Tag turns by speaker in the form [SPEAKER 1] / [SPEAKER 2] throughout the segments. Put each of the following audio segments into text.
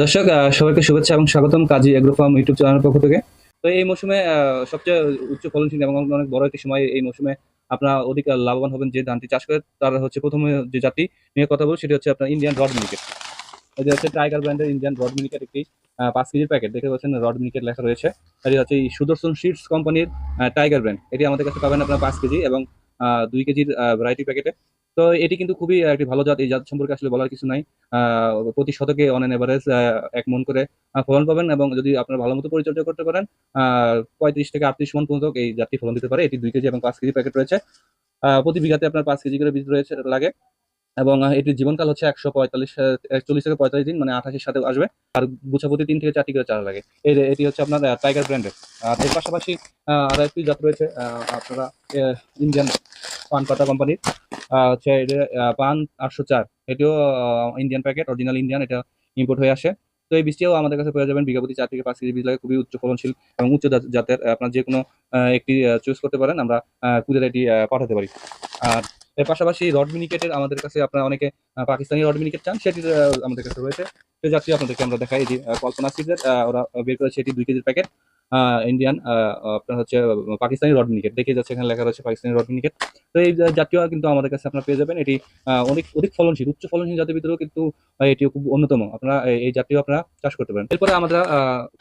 [SPEAKER 1] দর্শক সবাইকে শুভেচ্ছা এবং স্বাগতম কাজী এগ্রো ফার্ম ইউটিউব চ্যানেলের পক্ষ থেকে। তো এই মৌসুমে সবচেয়ে উচ্চ ফলনশীল এবং অনেক বড় একটি সময় এই মৌসুমে আপনারা অধিক লাভবান হবেন যে ধানটি চাষ করে, তার হচ্ছে প্রথমে যে জাতি নিয়ে কথা বলব, সেটি হচ্ছে আপনার ইন্ডিয়ান রড মিনিকেট যে হচ্ছে টাইগার ব্র্যান্ডের ইন্ডিয়ান রড মিনিকেট একটি পাঁচ কেজির প্যাকেট দেখতে পাচ্ছেন রড মিনিকেট লেখা রয়েছে। এটি হচ্ছে এই সুদর্শন সিডস কোম্পানির টাইগার ব্র্যান্ড এটি আমাদের কাছে পাবেন আপনার পাঁচ কেজি এবং দুই কেজির ভ্যারাইটি প্যাকেটে তো এটি কিন্তু খুবই একটি ভালো জাত। এই জাত সম্পর্কে আসলে বলার কিছু নাই। প্রতি শতকে অন এন এভারেজ এক মন করে ফলন পাবেন এবং যদি আপনার ভালো মতো পরিচর্যা করতে পারেন পঁয়ত্রিশ থেকে আটত্রিশ মন পর্যন্ত এই জাতটি ফলন দিতে পারে। এটি দুই কেজি এবং পাঁচ কেজি প্যাকেট রয়েছে। প্রতি বিঘাতে আপনার পাঁচ কেজি করে বীজ রয়েছে, লাগে। এবং এটির জীবনকাল হচ্ছে একশো পঁয়তাল্লিশ একচল্লিশ থেকে পঁয়তাল্লিশ দিন মানে আঠাশের সাথে আসবে। আর গুছাপতি তিন থেকে চারটি করে চারা লাগে। এই এটি হচ্ছে আপনার টাইগার ব্র্যান্ডের আর এর পাশাপাশি আরও একটি জাত রয়েছে আপনারা ইন্ডিয়ান পান পাতা কোম্পানির হচ্ছে পান আটশো চার। এটিও ইন্ডিয়ান প্যাকেট অরিজিনাল ইন্ডিয়ান এটা ইম্পোর্ট হয়ে আসে। তো এই বীজটিও আমাদের কাছে পেয়ে যাবেন বিঘাপতি চার থেকে পাঁচ কেজি বীজ লাগে খুবই উচ্চ ফলনশীল এবং উচ্চ জাত- জাতের। আপনার যে কোনো একটি চুজ করতে পারেন আমরা কুদের এটি পাঠাতে পারি। আর এর পাশাপাশি রড মিনিকেটের আমাদের কাছে আপনারা অনেকে পাকিস্তানি রড মিনিকেট চান সেটি আমাদের কাছে রয়েছে। সেই জাতটি আপনাদেরকে আমরা দেখাই। আহ, কল্পনা সিজের ওরা বের করেছে এটি দুই কেজির প্যাকেট ইন্ডিয়ান আপনার হচ্ছে পাকিস্তানি রড মিনিকেট। দেখে যাচ্ছে এখানে লেখা রয়েছে পাকিস্তানি রড মিনিকেট। তো এই জাতীয় কিন্তু আমাদের কাছে আপনারা পেয়ে যাবেন। এটি অনেক, অধিক ফলনশীল, উচ্চ ফলনশীল জাতের ভিতরেও কিন্তু এটি খুব অন্যতম। আপনারা এই- জাতীয় আপনারা চাষ করতে পারেন। এরপরে আমরা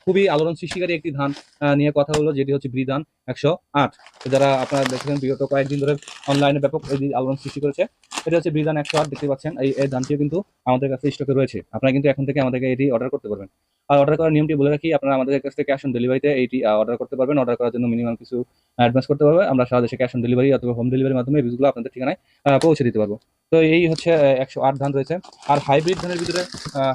[SPEAKER 1] খুবই আলোড়ন সৃষ্টিকারী একটি ধান নিয়ে কথা হলো, যেটি হচ্ছে ব্রিধান একশো আট। যারা আপনারা দেখেছেন বিগত কয়েকদিন ধরে অনলাইনে ব্যাপক এই আলোড়ন সৃষ্টি করেছে, এটা হচ্ছে ব্রিধান একশো আট, দেখতে পাচ্ছেন। এই ধানটিও কিন্তু আমাদের কাছে স্টকে রয়েছে। আপনারা কিন্তু এখন থেকে আমাদেরকে এটি অর্ডার করতে পারবেন। আর অর্ডার করার নিয়মটি বলে রাখি, আপনারা আমাদের কাছ থেকে ক্যাশ অন ডেলিভারিতে এইটি অর্ডার করতে পারবেন। অর্ডার করার জন্য মিনিমাম কিছু অ্যাডভান্স করতে পারবে। আমরা সারা দেশে ক্যাশ অন ডেলিভারি অথবা হোম ডেলিভারির মাধ্যমে বীজগুলো আপনাদের ঠিকানায় পৌঁছে দিতে পারব। তো এই হচ্ছে একশো আট ধান রয়েছে। আর হাইব্রিড ধানের ভিতরে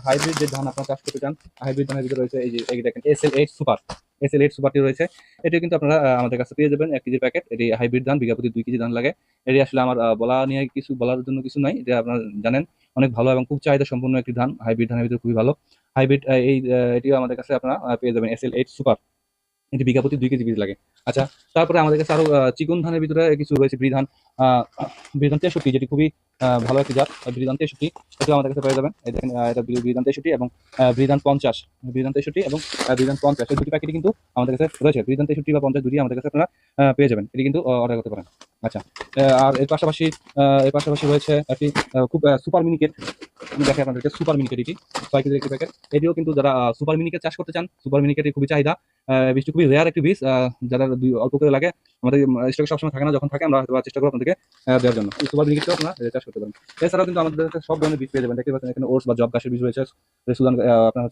[SPEAKER 1] হাইব্রিড যে ধান আপনারা চাষ করতে চান হাইব্রিড ধানের ভিতরে রয়েছে এই যে, এই দেখেন S L eight super S L eight সুপারটি রয়েছে। এটি কিন্তু আপনারা আমাদের কাছে পেয়ে যাবেন। এক কেজি প্যাকেট এটি হাইব্রিড ধান বিঘা প্রতি দুই কেজি ধান লাগে। এটি আসলে আমার বলা নিয়ে কিছু, বলার জন্য কিছু নাই। এটা আপনারা জানেন। অনেক ভালো এবং খুব চাহিদা সম্পন্ন একটি ধান। হাইব্রিড ধানের ভিতরে খুবই ভালো। হাইব্রিড এই এটিও আমাদের কাছে আপনারা পেয়ে যাবেন। এস এল এইট সুপার এটি বিঘা প্রতি দুই কেজি বীজ লাগে। আচ্ছা তারপরে আমাদের কাছে আরও আহ, চিকন ধানের ভিতরে কিছু রয়েছে বিধান বিধান তেষট্টি যেটি খুবই ভালো একটি জাত বিধান তেষট্টি। এটিও আমাদের কাছে পেয়ে যাবেন। দেখেন এটা বিধান তেষট্টি এবং বিধান পঞ্চাশ। বিধান তেষট্টি এবং বিধান পঞ্চাশ। এই দুটি প্যাকেটই কিন্তু আমাদের কাছে রয়েছে। বিধান তেষট্টি বা পঞ্চাশ দুটি আমাদের কাছে আপনারা পেয়ে যাবেন। এটি কিন্তু অর্ডার করতে পারেন। আচ্ছা আর এর পাশাপাশি এর পাশাপাশি রয়েছে একটি খুব সুপার মিনিকেট আমি দেখাই আপনাদেরকে সুপার মিনিকেট এটি ছয় কেজির একটি প্যাকেট এটিও কিন্তু যারা সুপার মিনিকেট চাষ করতে চান সুপার মিনিকেটের খুবই চাহিদা। বীজটি খুবই রেয়ার একটি বীজ যারা দুই, অল্প করে লাগে, আমাদের স্টকে সবসময় থাকে না, যখন থাকে, আমরা চেষ্টা করব আপনাদেরকে দেওয়ার জন্য। সুপার মিনিকেটও আপনারা চাষ করতে পারেন। এছাড়াও কিন্তু আমাদের সব ধরনের বীজ পেয়ে যাবেন। দেখতে পাচ্ছেন, এখানে ওটস বা জব গাছের বীজ রয়েছে। সুদান আপনার